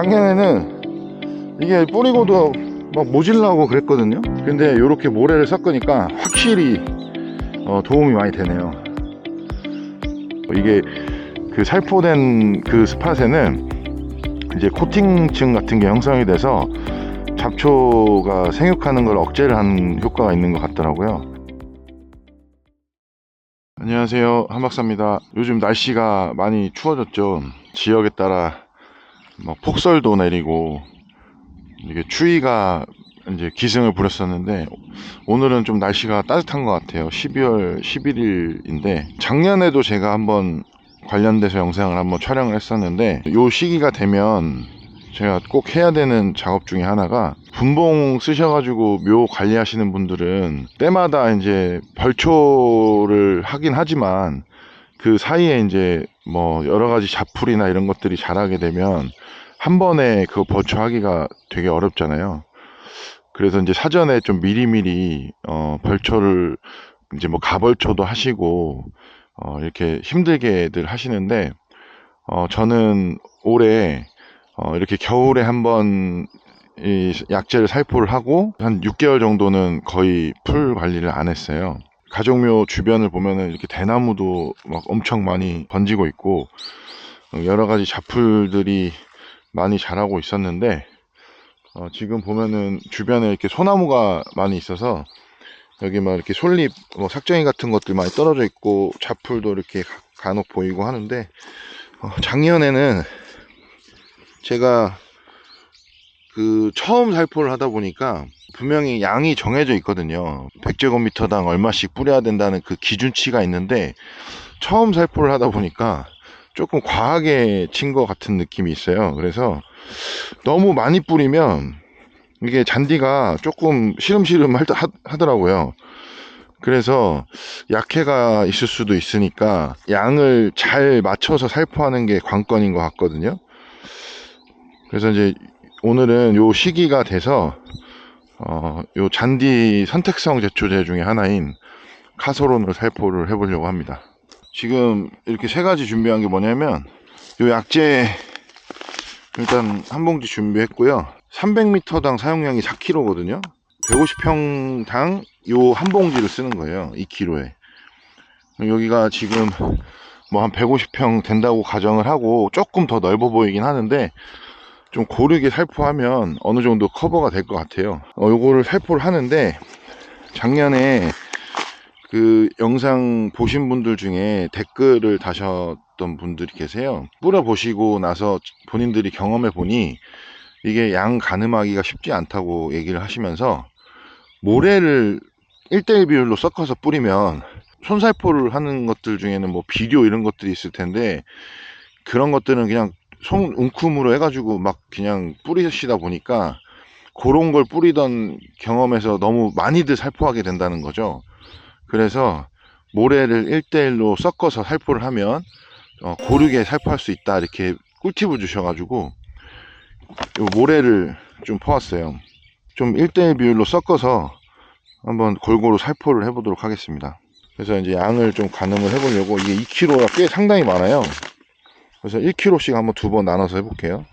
작년에는 이게 뿌리고도 막 모질라고 그랬거든요. 근데 이렇게 모래를 섞으니까 확실히 어, 도움이 많이 되네요. 이게 그 살포된 그 스팟에는 이제 코팅층 같은 게 형성이 돼서 잡초가 생육하는 걸 억제를 하는 효과가 있는 것 같더라고요. 안녕하세요. 한박사입니다. 요즘 날씨가 많이 추워졌죠. 지역에 따라 뭐 폭설도 내리고 이게 추위가 이제 기승을 부렸었는데 오늘은 좀 날씨가 따뜻한 것 같아요. 12월 11일인데 작년에도 제가 한번 관련돼서 영상을 한번 촬영을 했었는데 요 시기가 되면 제가 꼭 해야 되는 작업 중에 하나가 분봉 쓰셔가지고 묘 관리하시는 분들은 때마다 이제 벌초를 하긴 하지만 그 사이에 이제 뭐 여러 가지 잡풀이나 이런 것들이 자라게 되면 한 번에 그 벌초하기가 되게 어렵잖아요. 그래서 이제 사전에 좀 미리미리 어 벌초를 이제 뭐 가벌초도 하시고 어 이렇게 힘들게들 하시는데 어 저는 올해 어 이렇게 겨울에 한번 이 약재를 살포를 하고 한 6개월 정도는 거의 풀 관리를 안 했어요. 가족묘 주변을 보면은 이렇게 대나무도 막 엄청 많이 번지고 있고 어, 여러 가지 잡풀들이 많이 자라고 있었는데 어, 지금 보면은 주변에 이렇게 소나무가 많이 있어서 여기 막 이렇게 솔잎, 뭐 삭정이 같은 것들 많이 떨어져 있고 잡풀도 이렇게 가- 간혹 보이고 하는데 어, 작년에는 제가 그 처음 살포를 하다 보니까 분명히 양이 정해져 있거든요. 100제곱미터당 얼마씩 뿌려야 된다는 그 기준치가 있는데 처음 살포를 하다 보니까 조금 과하게 친 것 같은 느낌이 있어요. 그래서 너무 많이 뿌리면 이게 잔디가 조금 시름시름 하더라고요. 그래서 약해가 있을 수도 있으니까 양을 잘 맞춰서 살포하는 게 관건인 것 같거든요. 그래서 이제 오늘은 요 시기가 돼서 어, 요 잔디 선택성 제초제 중에 하나인 카소론을 살포를 해보려고 합니다. 지금 이렇게 세 가지 준비한 게 뭐냐면 요 약재 일단 한 봉지 준비했고요. 300m당 사용량이 4kg거든요. 150평당 요 한 봉지를 쓰는 거예요. 2kg에. 여기가 지금 뭐 한 150평 된다고 가정을 하고 조금 더 넓어 보이긴 하는데 좀 고르게 살포하면 어느 정도 커버가 될 것 같아요. 어, 요거를 살포를 하는데 작년에 그 영상 보신 분들 중에 댓글을 다셨던 분들이 계세요. 뿌려 보시고 나서 본인들이 경험해 보니 이게 양 가늠하기가 쉽지 않다고 얘기를 하시면서 모래를 1대1 비율로 섞어서 뿌리면 손살포를 하는 것들 중에는 뭐 비료 이런 것들이 있을 텐데 그런 것들은 그냥 손 웅큼으로 해가지고 막 그냥 뿌리시다 보니까 그런 걸 뿌리던 경험에서 너무 많이들 살포하게 된다는 거죠. 그래서 모래를 1대1로 섞어서 살포를 하면 어, 고르게 살포할 수 있다 이렇게 꿀팁을 주셔가지고 요 모래를 좀 퍼왔어요. 좀 1대1 비율로 섞어서 한번 골고루 살포를 해보도록 하겠습니다. 그래서 이제 양을 좀 가늠을 해보려고 이게 2kg가 꽤 상당히 많아요. 그래서 1kg씩 한번 두 번 나눠서 해볼게요.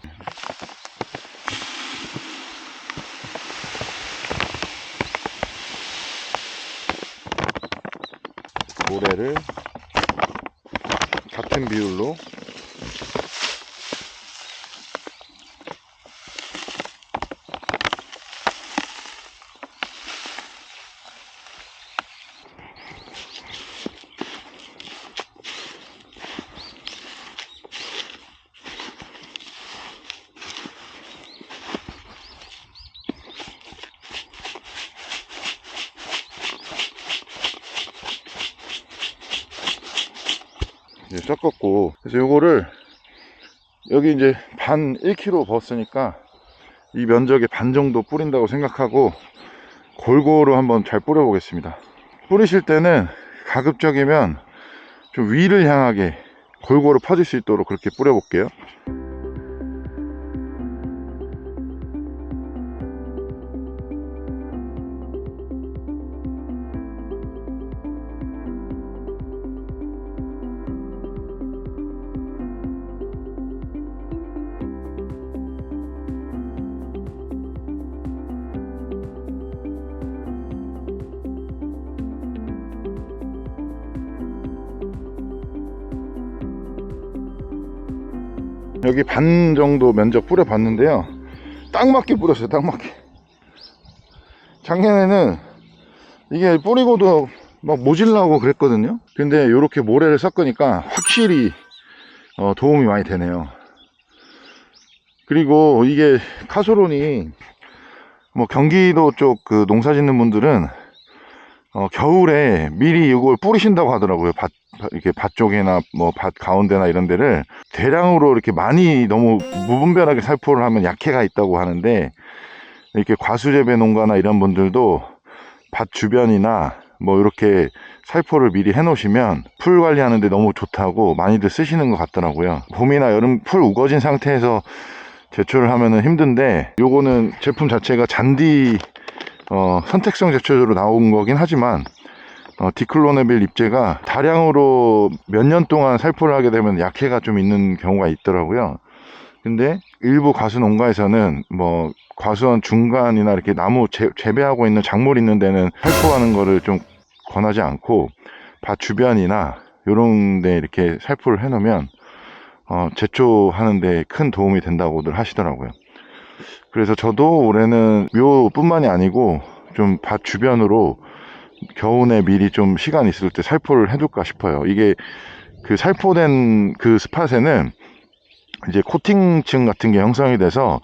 모래를 같은 비율로 섞었고 그래서 요거를 여기 이제 반 1kg 부었으니까 이 면적의 반 정도 뿌린다고 생각하고 골고루 한번 잘 뿌려 보겠습니다. 뿌리실 때는 가급적이면 좀 위를 향하게 골고루 퍼질 수 있도록 그렇게 뿌려 볼게요 여기 반 정도 면적 뿌려 봤는데요. 딱 맞게 뿌렸어요 딱 맞게. 작년에는 이게 뿌리고도 막 모질라고 그랬거든요. 근데 이렇게 모래를 섞으니까 확실히 어, 도움이 많이 되네요. 그리고 이게 카소론이 뭐 경기도 쪽 그 농사 짓는 분들은 어, 겨울에 미리 이걸 뿌리신다고 하더라고요. 밭, 밭- 이렇게 밭 쪽이나 뭐 밭 가운데나 이런 데를 대량으로 이렇게 많이 너무 무분별하게 살포를 하면 약해가 있다고 하는데 이렇게 과수재배 농가나 이런 분들도 밭 주변이나 뭐 이렇게 살포를 미리 해 놓으시면 풀 관리하는데 너무 좋다고 많이들 쓰시는 것 같더라고요. 봄이나 여름 풀 우거진 상태에서 제초를 하면은 힘든데 요거는 제품 자체가 잔디 어, 선택성 제초제로 나온 거긴 하지만 어, 디클로네빌 잎제가 다량으로 몇 년 동안 살포를 하게 되면 약해가 좀 있는 경우가 있더라고요. 근데 일부 과수 농가에서는 뭐 과수원 중간이나 이렇게 나무 재, 재배하고 있는 작물 있는 데는 살포하는 거를 좀 권하지 않고 밭 주변이나 요런 데 이렇게 살포를 해 놓으면 어, 제초하는 데 큰 도움이 된다고들 하시더라고요. 그래서 저도 올해는 묘뿐만이 아니고 좀 밭 주변으로 겨우내 미리 좀 시간 있을 때 살포를 해둘까 싶어요. 이게 그 살포된 그 스팟에는 이제 코팅층 같은 게 형성이 돼서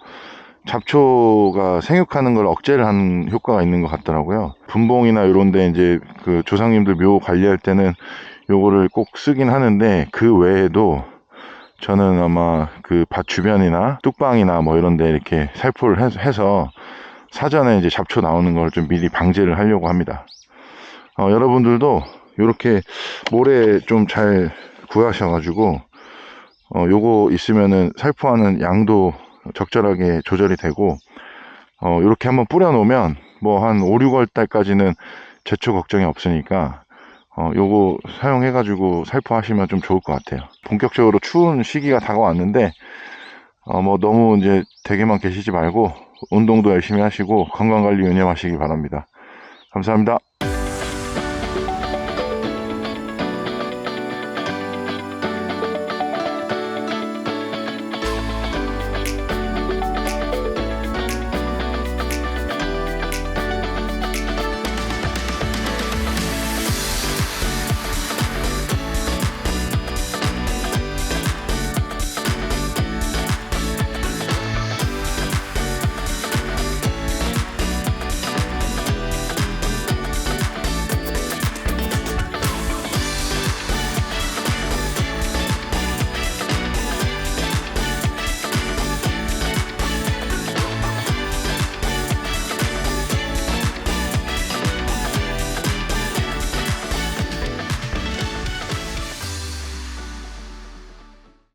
잡초가 생육하는 걸 억제를 하는 효과가 있는 것 같더라고요. 분봉이나 이런 데 이제 그 조상님들 묘 관리할 때는 요거를 꼭 쓰긴 하는데 그 외에도 저는 아마 그 밭 주변이나 뚝방이나 뭐 이런 데 이렇게 살포를 해- 해서 사전에 이제 잡초 나오는 걸 좀 미리 방지를 하려고 합니다. 어, 여러분들도 이렇게 모래 좀 잘 구하셔가지고 어, 요거 있으면은 살포하는 양도 적절하게 조절이 되고 어, 이렇게 한번 뿌려 놓으면 뭐 한 5, 6월 달까지는 제초 걱정이 없으니까 어, 요거 사용해가지고 살포하시면 좀 좋을 것 같아요. 본격적으로 추운 시기가 다가왔는데, 어, 뭐 너무 이제 댁에만 계시지 말고, 운동도 열심히 하시고, 건강관리 유념하시기 바랍니다. 감사합니다.